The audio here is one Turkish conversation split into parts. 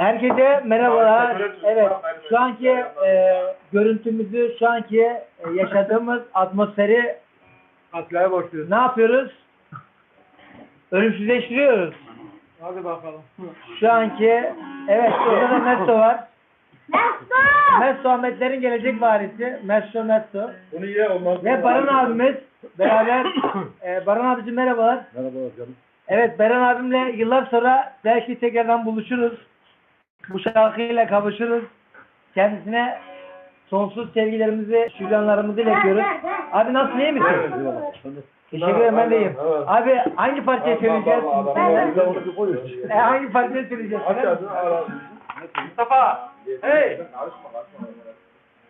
Herkese merhabalar. Evet, şu anki e, görüntümüzü, şu anki e, yaşadığımız atmosferi Aklaya başlıyoruz. ne yapıyoruz? Ölümsüzleştiriyoruz. Hadi bakalım. Şu anki, evet burada da Mesto var. Mesto Ahmetlerin gelecek varisi. Mesto Mesto. Bunu ye olmaz. Ve Baran abimiz beraber. E, Baran abicim merhabalar. Merhaba canım. Evet Beren abimle yıllar sonra belki tekrardan buluşuruz. Bu şarkıyla kavuşuruz. Kendisine sonsuz sevgilerimizi, şükranlarımızı iletiyoruz. Abi nasılsın iyi misin? Teşekkür ederim ben de iyiyim. Evet. Abi hangi parçayı söyleyeceğiz? E, hangi parçayı söyleyeceğiz? Mustafa! Hey!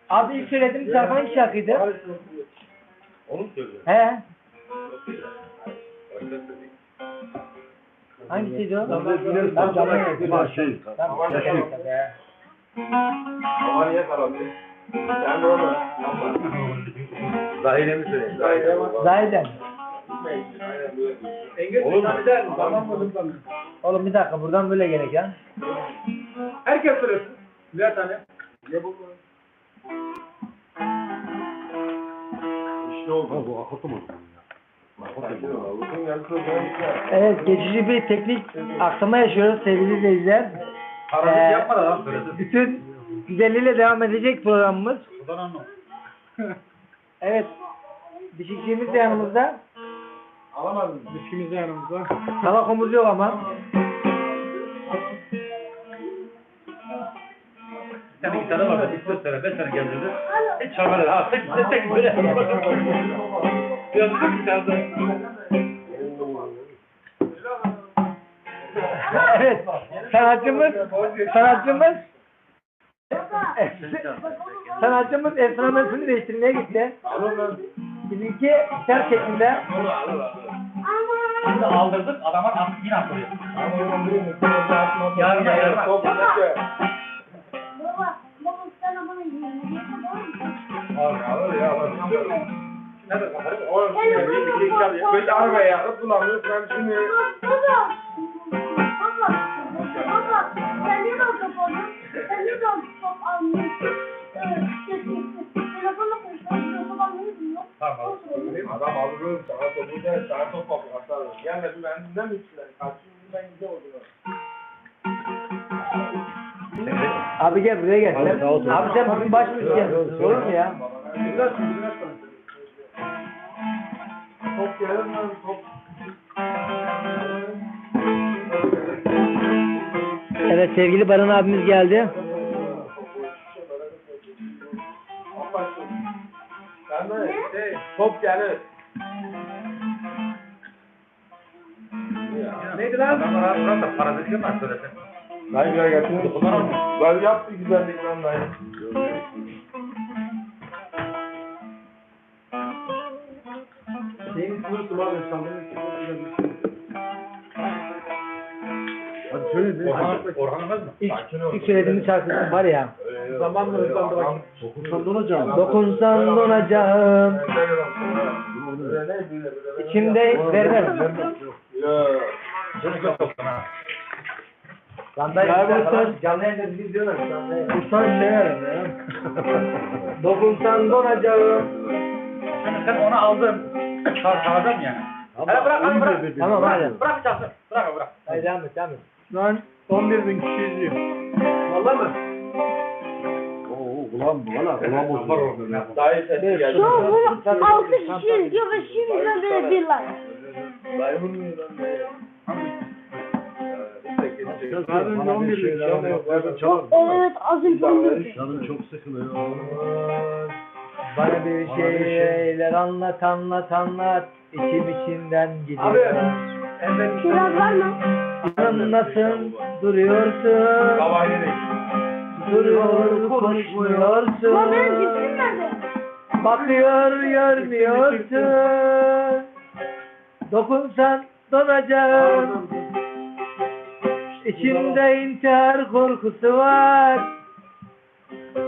Abi ilk söylediğim şarkı hangi şarkıydı? Onu mu söylüyor? He? Hangisiydi o? Tamam, tamam. Tamam, şey. Ama niye? Sen de onu. Zahide mi söyleyeyim? Zahide mi? Zahiden. Olur mu? Tamam, Oğlum bir dakika buradan böyle gerek ya. Herkes söylesin. Birer tane. Ne bu? İşte oldu. Bu akıtı mı? Evet geçici bir teknik aksama yaşıyoruz sevgili izleyiciler. Ee. Bütün güzelliğiyle devam edecek programımız. Evet. Dişikçimiz de yanımızda. Alamadım. Dişimiz de yanımızda. Salakomuz yok ama. Sen iki tane var. Bir söz söyle. Ben seni gezdirdim. Hiç çağırmadı. Ha tek tek böyle. Bir tane evet. Sanatçımız sanatçımız sanatçımız enstrümanını değiştirmeye gitti. Bizimki ser şeklinde. Şimdi aldırdık. Adama artık yine atılıyor. Yarın da yarın. Baba, baba sen bana yemeği Böyle arabaya yakıp kullanıyoruz. Ben şimdi Baba, baba, baba, sen niye daha top aldın? Sen niye daha top almıyorsun? Telefonla konuşuyorsun, top almayı bilmiyor. Tamam. adam alır sana topu der, sana top. Gelmedi ben dinler mi içtiler? Ben güzel oldu. Abi gel buraya gel. Abi sen baş mı? Olur mu ya? Güzel, güzel. Top mi? Top. Evet sevgili Baran abimiz geldi. Şey, top gelir. Neydi lan? Adamlar bırak da söylesin. Dayı gel getir. Dayı yaptı güzellik lan. Şeyin kurusu var ya sandığın Hadi söyle de. Orhan, Orhan Ömez mi? İlk, ilk söylediğimiz şarkısı var ya. Zamanla hızlandı bak. Dokunsan donacağım. Dokunsan donacağım. İçimde vermez. Çocuk yok yoktan ha. Canlı yayında canlı yayında bizi yayında. Usan şey ya. Dokunsan donacağım. Sen onu aldın. Çağır çağıracağım yani. Hele bırak hadi bırak. Tamam hadi. Bırak çalsın. Bırak bırak. Hadi devam et devam et. Lan 11 bin kişi izliyor. Valla mı? Oo ulan bu valla ulan bozuldu. Dayı sesi geldi. Şu an bunu altı kişi izliyor ve şimdiden beri bir like. Dayı bunu Zaten 11 bin Evet, az önce onu Canım çok sıkılıyor. Bana bir şeyler anlat anlat anlat. İçim içimden gidiyor. Biraz var mı? Yanımdasın, duruyorsun. Duruyor, konuşmuyorsun. Ulan benim cismim nerede? Bakıyor, görmüyorsun. Dokunsan donacağım. İçimde intihar korkusu var.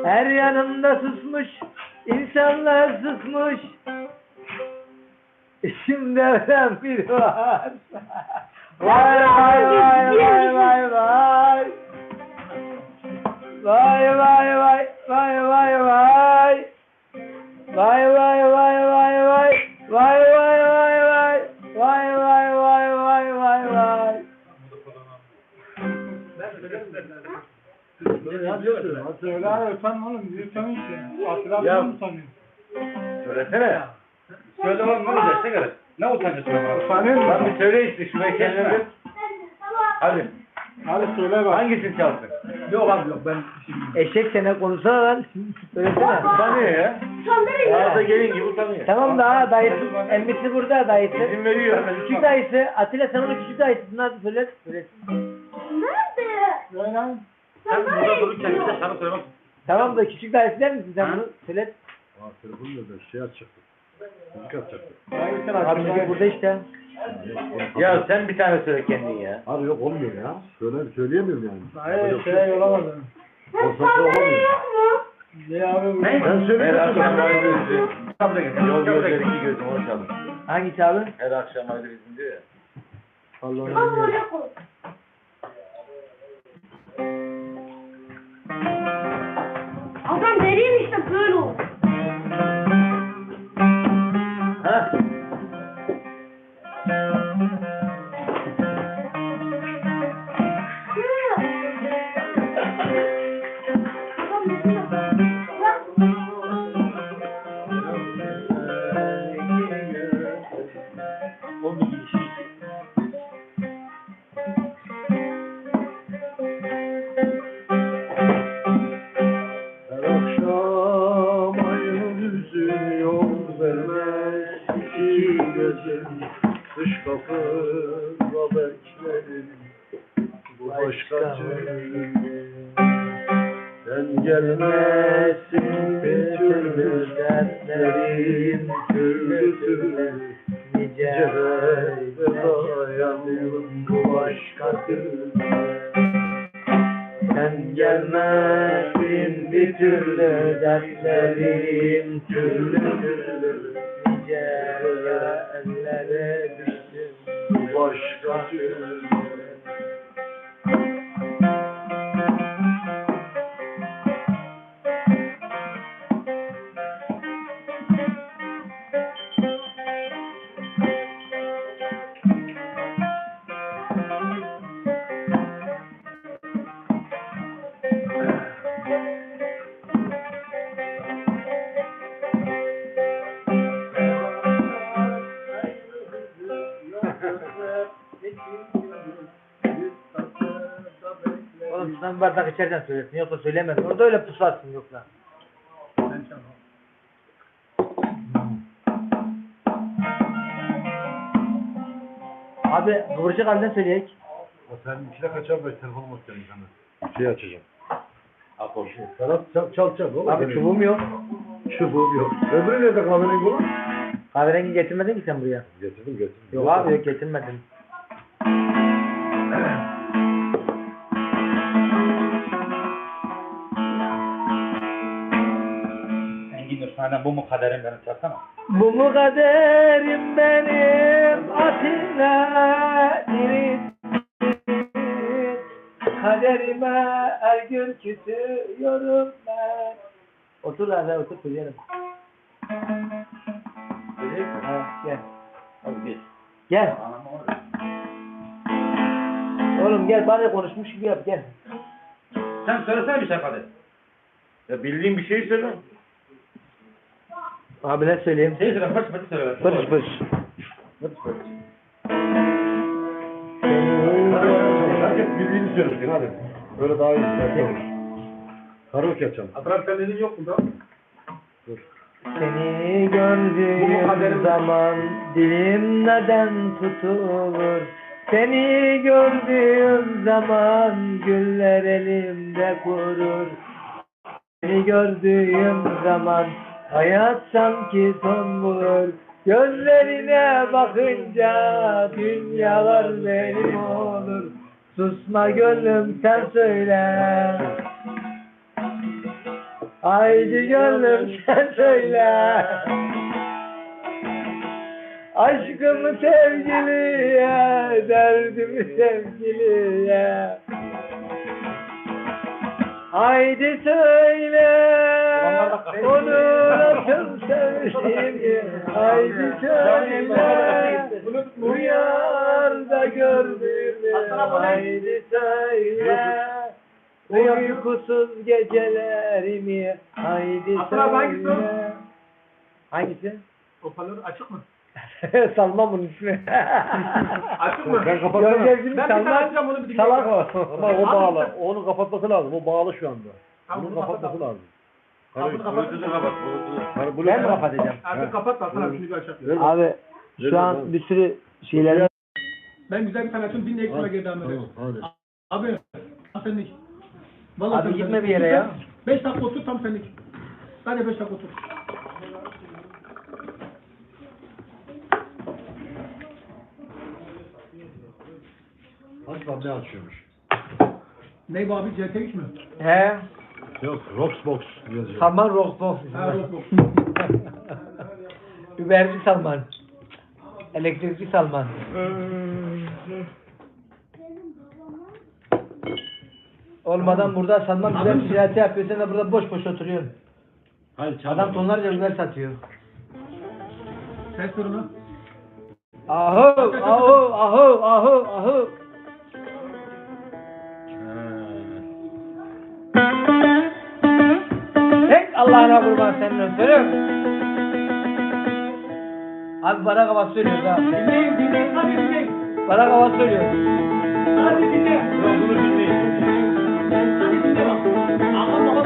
Her yanımda susmuş, İnsanlar susmuş. İçimde bir var. Vay vay vay vay vay vay. Vay vay vay vay vay vay. Vay vay vay vay vay. Vay vay. Söyle abi utanma oğlum. Bizi utanıyorsun. Asıl Ya. abi utanıyor. Söylesene. Söyle oğlum ne olacak? Ne gerek? Ne utancısın bana? Utanıyor musun? Lan bir söyle işte şuraya kendine. Hadi. Hadi söyle bak. Hangisini çalsın? Yok abi yok ben Eşek sene konuşsana lan. Söylesene. Utanıyor ya. Arada ya. gelin gibi utanıyor. Tamam da ha dayısı, emmisi burada dayısı. İzin veriyor. Küçük dayısı, Atilla sen onun küçük dayısısın hadi söyle. söyle. Nerede? Söyle. Sen burada dururken bir de sana söylemek Tamam da küçük dayısı der misin sen bunu? Söyle. Aa, telefonu nerede? Şey açacaktı. Müzik açacaktı. Hangisini Abi müzik burada işte. Ya sen bir tane söyle kendin ya. Abi yok olmuyor ya. Söyle, söyleyemiyorum yani. Hayır şey olamadım. Konsantre olamıyorum. Ne abi? Ne? Ben. Her akşam ayrı yüzü. Kapıda gel. Yol gözleri iki gözüm onu çalın. Hangisi abi? Her akşam ayrı yüzün diyor ya. Allah'ım. Al oraya koy. Adam deriyim işte böyle Sen gelmezsin bir türlü dertlerim türlü türlü Nice ellere düştüm. Başka türlü içeriden söylesin yoksa söylemez. Orada öyle pusarsın yoksa. Abi kıvırcık halinden söyleyek. O sen ikide kaçar telefonum yok yani sana. Şey açacağım. Akor. Sana çal çal çal. oğlum Abi çubuğum yok. Çubuğum yok. Öbürü nerede kahverengi olan? Kahverengi getirmedin ki sen buraya. Getirdim getirdim. Yok abi yok getirmedim. Senden bu mu kaderim benim çalsana. Bu mu kaderim benim Atina diri. Kaderime her gün küsüyorum ben. Otur lan sen otur söyleyelim. Ha, gel. Hadi geç. Gel. Oğlum gel bana konuşmuş gibi yap gel. Sen söylesene bir şey hadi. Ya bildiğin bir şey söyle. Abi ne söyleyeyim? Şey söyle, fırs fırs söyle. Barış barış. Fırs fırs. Herkes bildiğini söylesin hadi. Böyle daha iyi. Karaoke açalım. Atraf senin yok mu da? Dur. Seni gördüğüm zaman dilim neden tutulur? Seni gördüğüm zaman güller elimde kurur. Seni gördüğüm zaman hayat sanki son bulur. Gözlerine bakınca dünyalar benim olur. Susma gönlüm sen söyle. Haydi gönlüm sen söyle. Aşkımı sevgiliye, derdimi sevgiliye. Haydi söyle, onu nasıl sevdiğimi. Haydi söyle, rüyanda gördüğümü. Haydi söyle. Uykusuz gecelerimi haydi söyle. Hangisi? Hoparlör açık mı? Salman bunun ismi. Açık mı? Ben kapatsana. Göreceğiz şimdi Ben bir tane Salman. açacağım onu bir Salak o. Ama o bağlı. Onu kapatması lazım. O bağlı şu anda. Tamam, Bunu bunu kapatması kapat. lazım. Tamam, bunu kapat. Bluetooth'u kapat. Bluetooth'u. Hani bunu Ben mi kapatacağım? Artık kapat da sana şimdi bir açacağım. Ver bak. Abi şu bak. an bir sürü şeyler Ben güzel bir tane açayım dinle ekstra geri devam Tamam, hadi. Abi tam senlik. Vallahi Abi tam gitme senlik. bir yere ya. 5 dakika otur tam senlik. Hadi 5 dakika otur. Aç ne açıyormuş. Ney bu abi CT3 mü? He. Yok, Roxbox yazıyor. Salman Rockbox. Ha Roblox. Überci Salman. Elektrikli Salman. Olmadan burada Salman güzel ticareti yapıyor. Sen de burada boş boş oturuyorsun. Hadi çal. Adam tonlarca biber satıyor. Ses sorunu. Ahu, ahu, ahu, ahu, ahu. Tek Allah'ına kurban senin ötürüm. Abi bana kafa söylüyoruz ha. Dinleyin dinleyin hadi dinleyin. Bana kafa söylüyoruz. Hadi dinle. Yok bunu dinleyin. Hadi dinle bak. Allah Allah.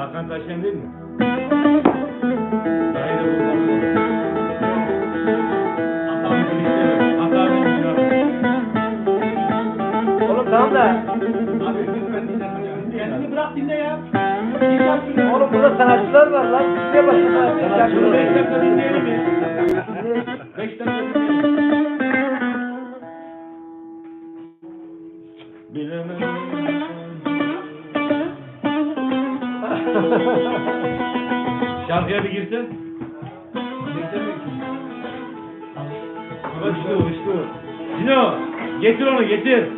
Hakan Taşyan değil mi? Hayır bu Dinle. Kendini bırak dinle ya. Oğlum burada sanatçılar var lan. Dinleyelim ya. Beş dakika dinleyelim. Şarkıya bir girsin. Bak işte o işte o. Cino getir onu getir.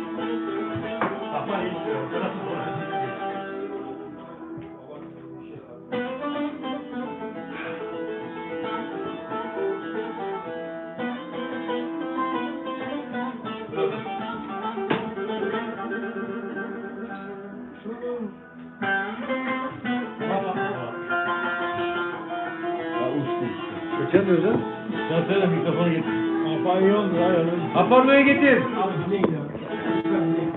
Hoparlör ya yanım. Hoparlörü getir. Abi dinleyin ya.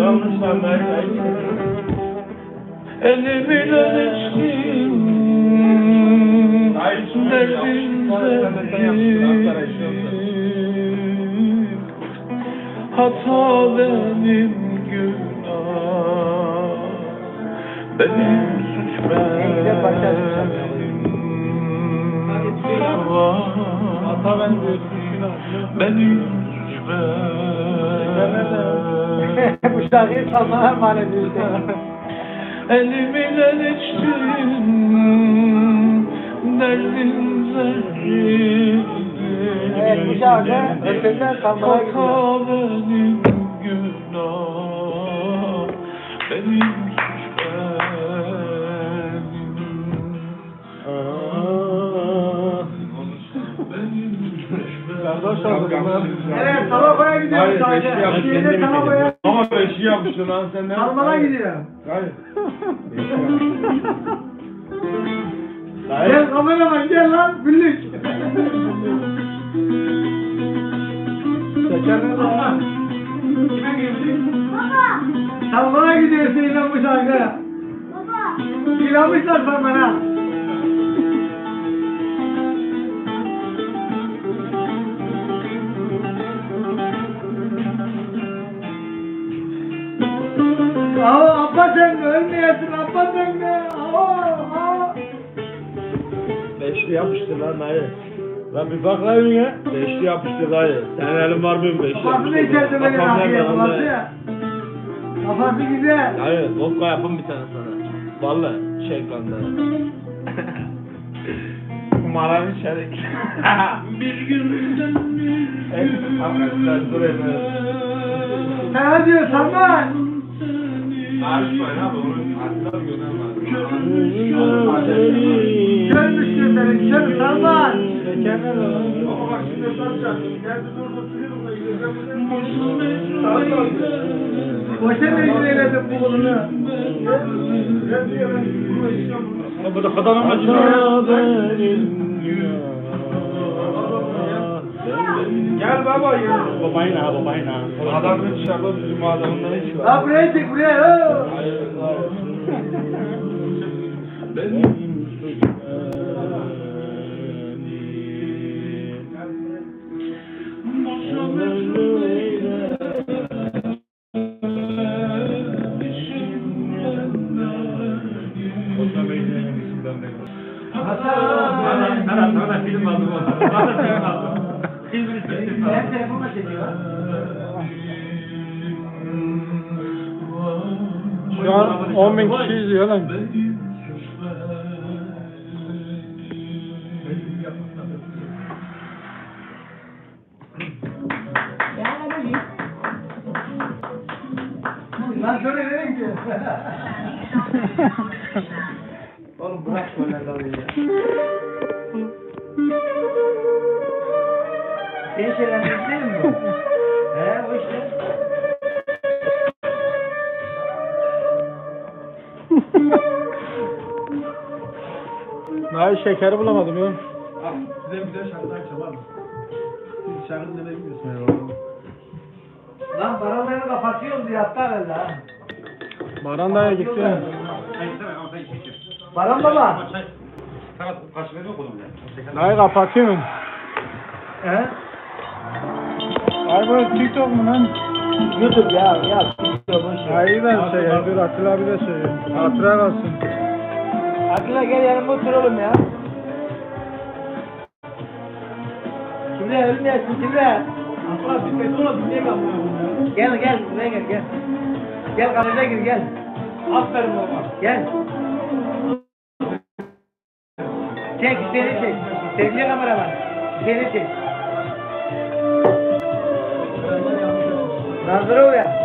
Suçlarım Elimden içtim derdim Hata benim günah Benim suç benim Hata benim suç benim Bu şarkıyı Salman'a emanet ediyoruz. Elimden içtim Derdim derdim Evet, bu şarkı gidiyor. Benim günah suç benim Evet, Salabaya gidiyoruz sadece. Şimdi Salabaya. Ama beşi yapmışsın lan sen ne? Salmana gidiyor. Hayır. Gel kameraman gel lan. Güllük. Seçenler var. Kime geldik? Baba, Salmana gidiyor seninle bu şarkı. baba. İlamışlar Salmana. Denge ölmeyesin Abbas aa. Beşli yapıştır lan dayı. Lan bir bak lan ya. Beşli yapıştır dayı. Senin elin var mı beşli Kafasını içeride nerede lan kafası ya. Kafası güzel. Dayı vodka yapın bir tane sana. Vallahi şey kandı. Kumaranı içerik. Bir günden bir dur hemen. Ne diyor Salman? Görmüş gözlerin kör Salman. Ama bak şimdi saracağım. Nerede durdu tutuyorum da gideceğim. Boşa mı izleyelim bu kolunu? Bu da kadar ama Gel baba ya. Babayına babayına. Adamın dışarıda bizim adamın ne işi var? Ha buraya çek buraya. oo. 10 bin kişi izliyor lan. Lan şöyle ki. Oğlum bırak böyle dalıyı ya. Senin şeylerin değil mi? He o işte. Daha şekeri bulamadım ya. Size bir de şarkıdan çalar mısın? Siz şarkı ne bilmiyorsunuz? Lan paralarını kapatıyoruz diye hatta herhalde ha. Baran dayı gitti. Baran baba. Sana karşılığını okudum ben. Dayı kapatıyor mu? He? Ay bu TikTok mu lan? YouTube ya ya. Boş ver. Ay ben şey ya. Dur Atilla abi de şey. Hatıra kalsın. Atilla gel yanıma otur oğlum ya. Kimle ölmeyesin kimle? Asla bir betona dinleyemem bunu. Gel gel buraya gel gel. Gel kamera gir gel. Aferin baba. Gel. Çek seni çek. Sevgili kameraman. Seni çek. Nazırı uyan. Derman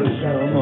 Claro, claro,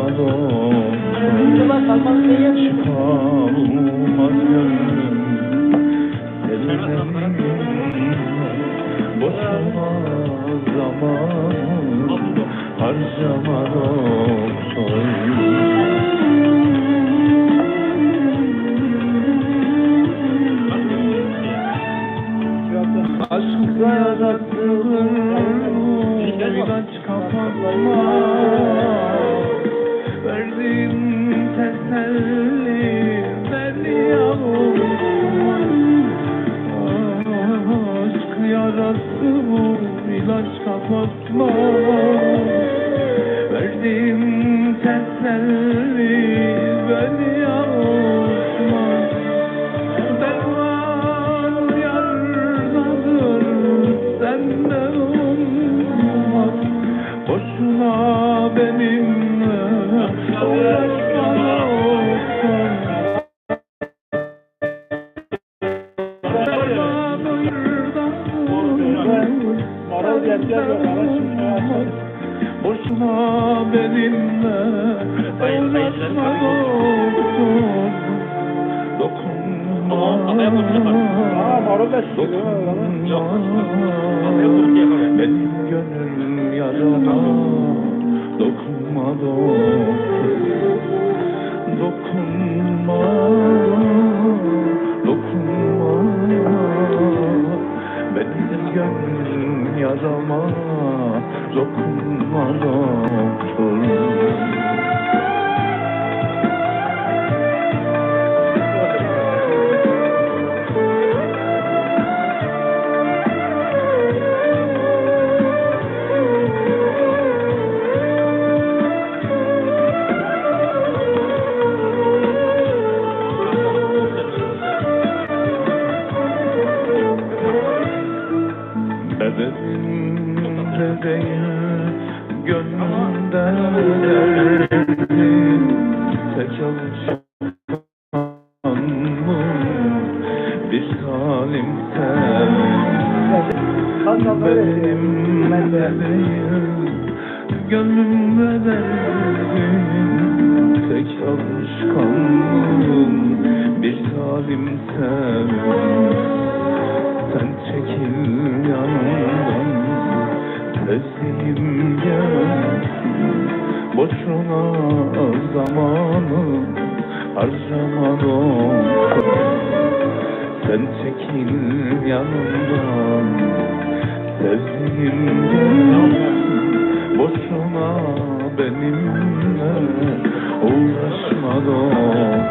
Boşuna benimle uğraşma doktor Dokunma. yapamıyor. Benim gönül yarama Dokunma. doktor Dokunma Dokunma Gönül yarama Dokunma doktor Boşuna zamanı harcama Sen çekil yanımdan Sevdiğim Boşuna benimle uğraşma doktor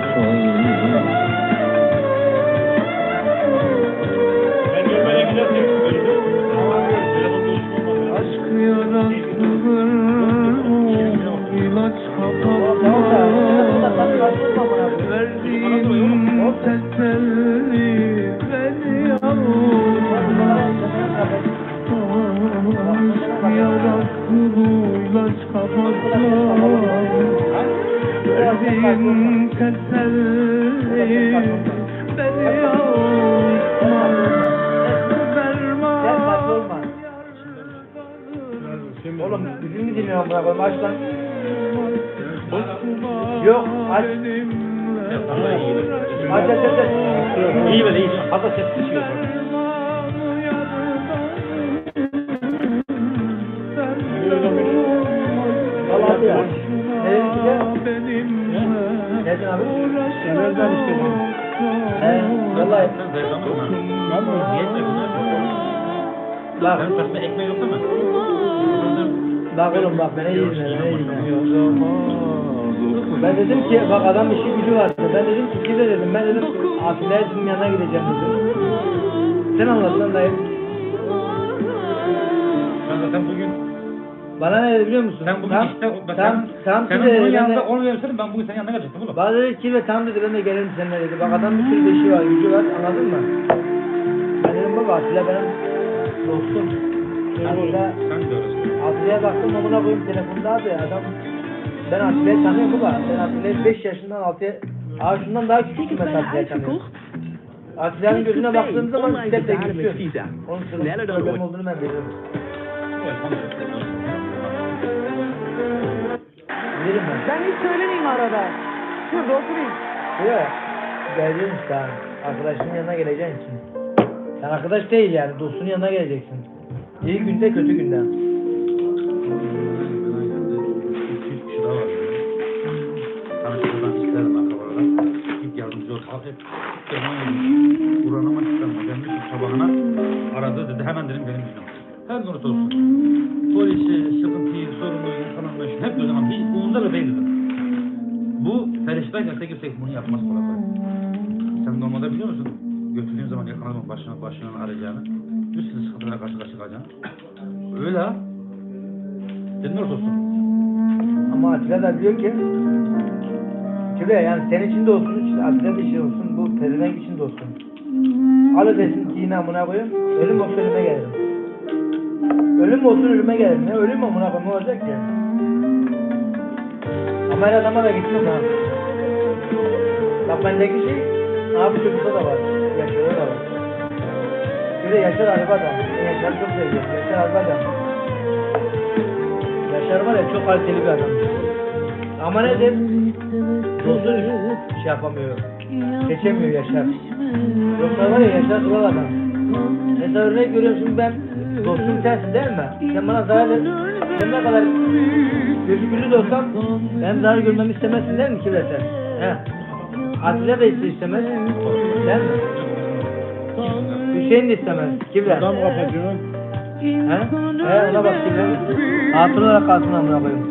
Verdiğin teselli beni. Derman Şimdi Oğlum bizim mi dinliyorum buna koyayım? Aç lan. Yok, aç. Aç aç aç. aç. İyi böyle iyi. Hatta ses düşüyor. Nereden abi? İstedin? He, vallahi. Sen zayıflamışsın ha. Ben mi? Niye zayıflamışsın? Bak, ekmeği yok değil mi? bak oğlum bak iyi dinle, beni iyi dinle. Ben dedim ki bak adam işi gücü var. Ben dedim ki kime dedim ben dedim Erzin'in yanına gideceğim dedim. Sen anlat lan dayı. Ben zaten bugün Bana ne dedi biliyor musun? sen bugün tam, işte ben tam, tam senin bunun dedi, ben yanında versene ben bugün senin yanına gelecektim oğlum. Bana dedi ki ve tam dedi ben de gelirim seninle dedi. Bak adam bir sürü de işi var, gücü var anladın mı? Ben dedim baba Atilla benim dostum. De öylesin. Atilla'ya baktım amına koyayım telefonda abi adam. Ben Atilla'yı tanıyorum baba. Ben Atilla'yı 5 yaşından 6'ya... Aa şundan daha küçüktüm ben Atilla'yı tanıyorum. Atilla'nın gözüne baktığım zaman step de küçük. Onun sırrı problem olduğunu ben biliyorum. Bilirim ben. Ben hiç söylemeyeyim arada. Şurada oturayım. Yok. Geleceğim işte abi. Arkadaşının yanına geleceksin şimdi. Sen arkadaş değil yani. Dostunun yanına geleceksin. İyi günde kötü günde. İki üç kişi daha var. Tanıştırdan isterim akrabalara. Git yardımcı ol. Abi benim uğranama isterim. Gelmiş sabahına aradı dedi. Hemen dedim benim yüzüm. Her gün olsun. Polisi, sıkıntıyı, sorunu, insanın başı hep o zaman bir umurumda da değil dedim. Bu feriştayken tek yüksek bunu yapmaz kolay kolay. Sen normalde biliyor musun? Götürdüğün zaman yakalamak başına başına arayacağını. Bir sürü sıkıntılara karşı karşı kalacağını. Öyle ha. Orada olsun. Ama Atilla da diyor ki Atilla yani senin için de olsun, işte Atilla da için olsun, bu pezevenk için de olsun. Al ödesin ki yine amına koyayım, ölüm ölüme gelirim. Ölüm olsun ölüme gelirim. Ne ölüm amına koyayım ne olacak ki? Ama her adama da gitmez ha. Bak bendeki şey, abi çocukta da var, yaşında da var. Bir de Yaşar Arif adam. Yaşar çok seviyorum. Yaşar Arif adam. Yaşar var ya çok kaliteli bir adam. Ama nedir? Dostun şey yapamıyor. Geçemiyor Yaşar. Yoksa var ya Yaşar kral adam. Mesela örnek görüyorum şimdi ben dostum sensin değil mi? Sen bana zarar ver. Sen ne kadar gözükülü de olsam ben zarar görmemi istemezsin değil mi ki sen? He. Atilla da iste- istemez. Değil mi? Hüseyin de istemez. Kibret. Adam kapatıyorsun. He? He ona bak Kibret. Hatun olarak kalsın amına koyayım.